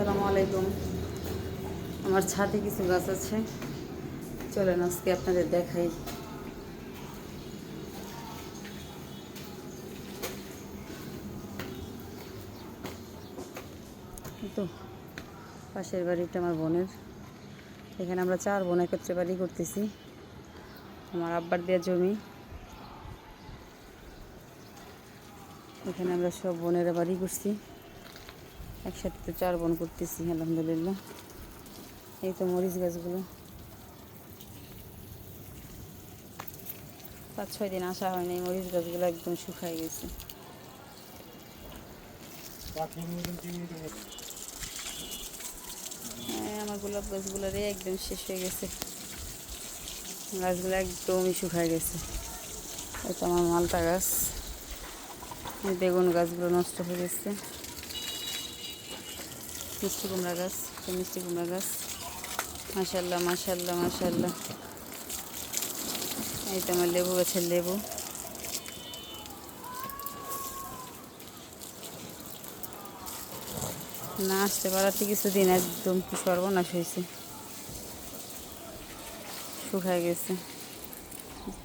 আসসালামু আলাইকুম। আমার ছাদে কিছু গাছ আছে। চলেন আজকে আপনাদের দেখাই। তো, পাশের বাড়িটা আমার বোনের। এখানে আমরা চার বোন একত্রে বাড়ি করতেছি। আমার আব্বার দেওয়া জমি। এখানে আমরা সব বোনেরা বাড়ি করছি। একসাথে তো চার বন করতেছি, আলহামদুলিল্লাহ। এই তো মরিচ গাছগুলো। পাঁচ ছয় দিন আসা হয়নি, মরিচ গাছগুলো একদম শুকায় গেছে। হ্যাঁ আমার গোলাপ গাছগুলো রে একদম শেষ হয়ে গেছে। গাছগুলো একদমই শুকায় গেছে। এটা আমার মালটা গাছ। বেগুন গাছগুলো নষ্ট হয়ে গেছে। মিষ্টি কুমড়া গাছ মিষ্টি কুমড়া গাছ। মাশাল্লাহ মাশাল্লাহ মাশাল্লাহ এই তো আমার লেবু গাছের লেবু। না আসতে পারাতে কিছুদিন একদম সর্বনাশ হয়েছে। শুকায় গেছে।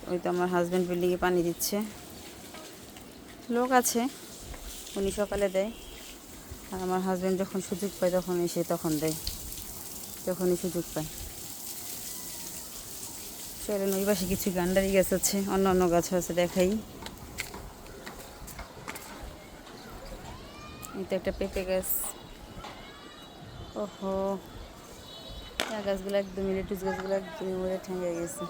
ওই তো আমার হাজব্যান্ড বিল্ডিংয়ে পানি দিচ্ছে। লোক আছে, উনি সকালে দেয়। আর আমার হাজব্যান্ড যখন সুযোগ পায়, তখন এসে তখন দেয়। যখনই সুযোগ পায়। চলেন, ওই পাশে কিছু গান্ডারি গাছ আছে, অন্য অন্য গাছ আছে, দেখাই। এটা একটা পেঁপে গাছ। ওহো গাছগুলো একদমই, লেটুস গাছগুলো একদমই মরে ঠেঙে গেছে।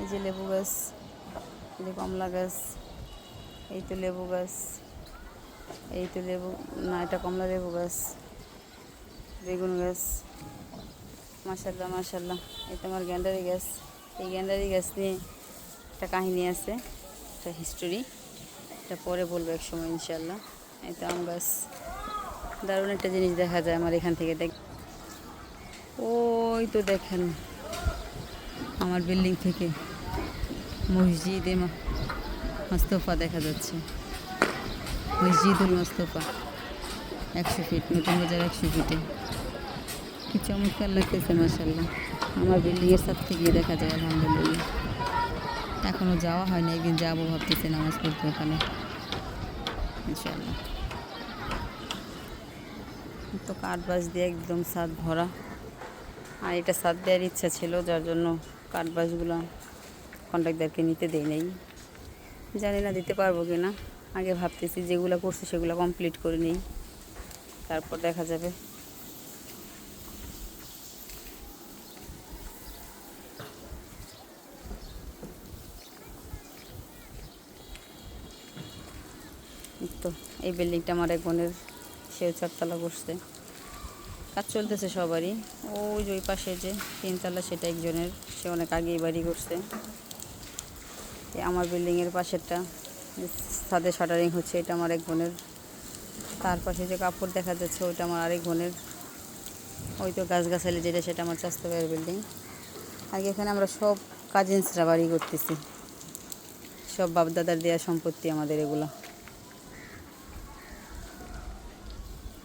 এই যে লেবু গাছ, এই যে কমলা গাছ, এই তো লেবু গাছ। এই তো লেবু, না, এটা কমলা লেবু গাছ, বেগুন গাছ। মাসাল্লাহ মাসাল্লাহ এটা আমার গ্যান্ডারি গাছ। এই গ্যান্ডারি গাছ নিয়ে একটা কাহিনী আছে, একটা হিস্টোরি এটা পরে বলব এক সময়, ইনশাল্লাহ। এটা আম গাছ, দারুণ একটা জিনিস দেখা যায় আমার এখান থেকে, দেখ। ওই তো দেখেন, আমার বিল্ডিং থেকে মসজিদে মোস্তফা দেখা যাচ্ছে। মসজিদুল মোস্তফা, একশো ফিট নতুন বাজার একশো ফিটে কি চমৎকার লাগতেছে মাসাল্লাহ আমার বিল্ডিংয়ের সাথ থেকে দেখা যায়, আলহামদুলিল্লাহ। এখনও যাওয়া হয় না একদিন যাব ভাবতেছে নামাজ পড়তে ওখানে ইনশাল্লাহ তো কাঠ বাস দিয়ে একদম ছাদ ভরা। আর এটা ছাদ দেওয়ার ইচ্ছা ছিল, যার জন্য কাঠ বাসগুলো কন্ট্রাক্টারকে নিতে দেই নাই। জানি না দিতে পারব কি না আগে ভাবতেছি যেগুলো করছি সেগুলো কমপ্লিট করে নিই। তারপর দেখা যাবে। তো, এই বিল্ডিংটা আমার এক বোনের সেও চারতলা করছে। কাজ চলতেছে সবারই। ওই যে ওই পাশে যে তিনতলা, সেটা একজনের। সে অনেক আগেই বাড়ি করছে। আমার বিল্ডিংয়ের পাশেরটা। ছাদে শাটারিং হচ্ছে, এটা আমার এক বোনের। তার পাশে যে কাপড় দেখা যাচ্ছে, ওইটা আমার আরেক বোনের। ওই তো গাছগাছালি যেটা, সেটা আমার ভাইয়ের বিল্ডিং আগে এখানে আমরা সব কাজিনসরা বাড়ি করতেছি। সব বাপদাদার দেওয়া সম্পত্তি আমাদের এগুলো।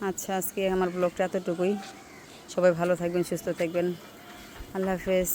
আচ্ছা আজকে আমার ব্লগটা এতটুকুই। সবাই ভালো থাকবেন, সুস্থ থাকবেন। আল্লাহ হাফেজ।